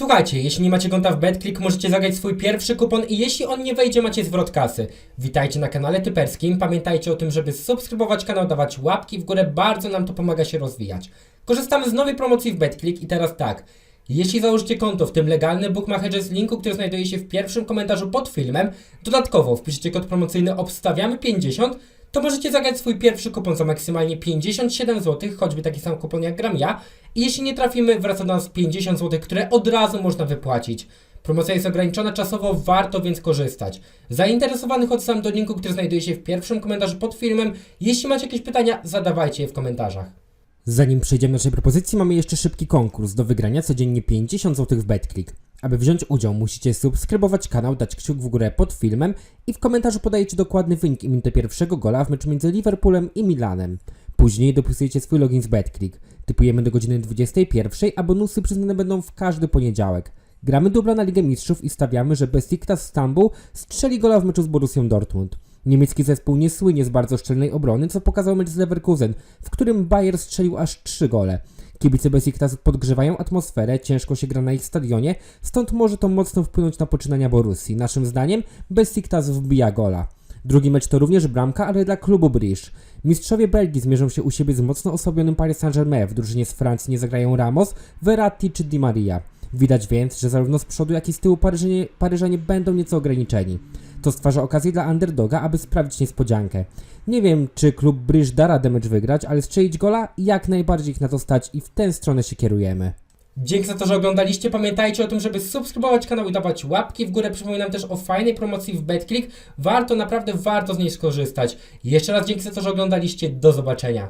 Słuchajcie, jeśli nie macie konta w BetClick, możecie zagrać swój pierwszy kupon i jeśli on nie wejdzie, macie zwrot kasy. Witajcie na kanale typerskim. Pamiętajcie o tym, żeby subskrybować kanał, dawać łapki w górę, bardzo nam to pomaga się rozwijać. Korzystamy z nowej promocji w BetClick i teraz tak. Jeśli założycie konto, w tym legalny bookmacherze z linku, który znajduje się w pierwszym komentarzu pod filmem, dodatkowo wpiszecie kod promocyjny obstawiamy 50, to możecie zagrać swój pierwszy kupon za maksymalnie 57 zł, choćby taki sam kupon jak gram ja. I jeśli nie trafimy, wraca do nas 50 zł, które od razu można wypłacić. Promocja jest ograniczona czasowo, warto więc korzystać. Zainteresowanych odsyłam do linku, który znajduje się w pierwszym komentarzu pod filmem. Jeśli macie jakieś pytania, zadawajcie je w komentarzach. Zanim przejdziemy do naszej propozycji, mamy jeszcze szybki konkurs. Do wygrania codziennie 50 zł w BetClick. Aby wziąć udział, musicie subskrybować kanał, dać kciuk w górę pod filmem i w komentarzu podajecie dokładny wynik i minutę pierwszego gola w meczu między Liverpoolem i Milanem. Później dopisujecie swój login z BetClick. Typujemy do godziny 21, a bonusy przyznane będą w każdy poniedziałek. Gramy dubla na Ligę Mistrzów i stawiamy, że Besiktas Stambuł strzeli gola w meczu z Borussią Dortmund. Niemiecki zespół nie słynie z bardzo szczelnej obrony, co pokazał mecz z Leverkusen, w którym Bayer strzelił aż 3 gole. Kibice Besiktas podgrzewają atmosferę, ciężko się gra na ich stadionie, stąd może to mocno wpłynąć na poczynania Borussii. Naszym zdaniem Besiktas wbija gola. Drugi mecz to również bramka, ale dla klubu Brisz. Mistrzowie Belgii zmierzą się u siebie z mocno osłabionym Paris Saint-Germain. W drużynie z Francji nie zagrają Ramos, Verratti czy Di Maria. Widać więc, że zarówno z przodu, jak i z tyłu Paryżanie, Paryżanie będą nieco ograniczeni. To stwarza okazję dla underdoga, aby sprawdzić niespodziankę. Nie wiem, czy klub Bryż da radę mecz wygrać, ale strzelić gola jak najbardziej ich na to stać i w tę stronę się kierujemy. Dzięki za to, że oglądaliście. Pamiętajcie o tym, żeby subskrybować kanał i dawać łapki w górę. Przypominam też o fajnej promocji w BetClick. Warto, naprawdę warto z niej skorzystać. Jeszcze raz dzięki za to, że oglądaliście. Do zobaczenia.